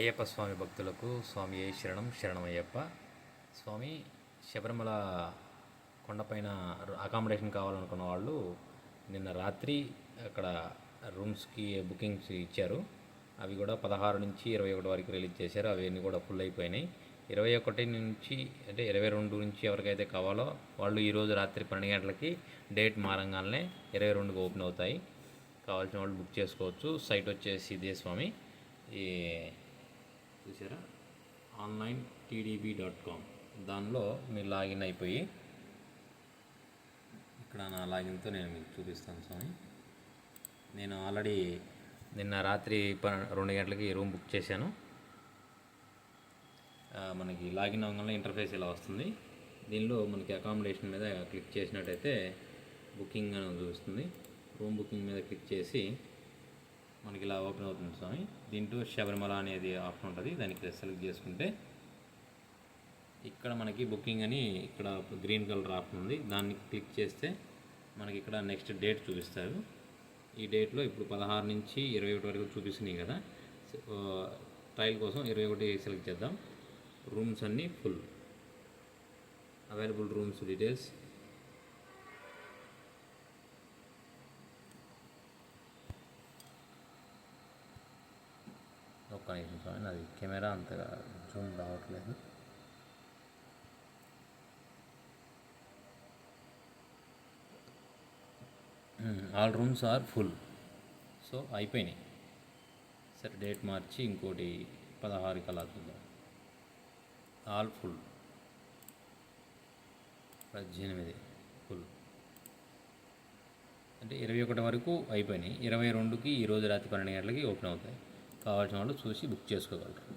అయ్యప్ప స్వామి భక్తులకు స్వామి ఏ శరణం శరణమయ్యప్ప స్వామి శబరిమల కొండపైన అకామిడేషన్ కావాలనుకున్న వాళ్ళు నిన్న రాత్రి అక్కడ రూమ్స్కి బుకింగ్స్ ఇచ్చారు. అవి కూడా పదహారు నుంచి ఇరవై ఒకటి వరకు రిలీజ్ చేశారు. అవన్నీ కూడా ఫుల్ అయిపోయినాయి. ఇరవై ఒకటి నుంచి అంటే ఇరవై రెండు నుంచి ఎవరికైతే కావాలో వాళ్ళు ఈరోజు రాత్రి పన్నెండు గంటలకి డేట్ మారంగానే ఇరవై రెండుకి ఓపెన్ అవుతాయి. కావాల్సిన వాళ్ళు బుక్ చేసుకోవచ్చు. సైట్ వచ్చేసి ఇదే స్వామి. ఈ చూసారా ఆన్లైన్ టీడీబీ డాట్ కామ్ దానిలో మీరు లాగిన్ అయిపోయి ఇక్కడ నా లాగిన్తో నేను మీకు చూపిస్తాను స్వామి. నేను ఆల్రెడీ నిన్న రాత్రి ప రెండు గంటలకి రూమ్ బుక్ చేశాను. మనకి లాగిన్ అవ్వగానే ఇంటర్ఫేస్ ఇలా వస్తుంది. దీనిలో మనకి అకామిడేషన్ మీద క్లిక్ చేసినట్టయితే బుకింగ్ అని చూస్తుంది రూమ్ బుకింగ్ మీద క్లిక్ చేసి మనకి ఇలా ఓపెన్ అవుతుంది స్వామి. దీంట్లో శబరిమల అనేది ఆప్షన్ ఉంటుంది. దానికి సెలెక్ట్ చేసుకుంటే ఇక్కడ మనకి బుకింగ్ అని ఇక్కడ గ్రీన్ కలర్ ఆప్షన్ ఉంది. దాన్ని క్లిక్ చేస్తే మనకి ఇక్కడ నెక్స్ట్ డేట్ చూపిస్తారు. ఈ డేట్లో ఇప్పుడు పదహారు నుంచి ఇరవై ఒకటి వరకు చూపిస్తున్నాయి కదా. ట్రయల్ కోసం ఇరవై ఒకటి సెలెక్ట్ చేద్దాం. రూమ్స్ అన్నీ ఫుల్. Available rooms details. ఒక్క స్వామి కెమెరా అంతగా జూమ్ రావట్లేదు. All rooms are full so అయిపోయినాయి. సరే డేట్ మార్చి ఇంకోటి పదహారు కల్లా చూద్దాం. ఆల్ ఫుల్ పద్దెనిమిది ఫుల్ అంటే ఇరవై ఒకటి వరకు అయిపోయినాయి. ఇరవై రెండుకి ఈరోజు రాత్రి పన్నెండు గంటలకి ఓపెన్ అవుతాయి. కావాల్సిన వాళ్ళు చూసి బుక్ చేసుకోగలరు.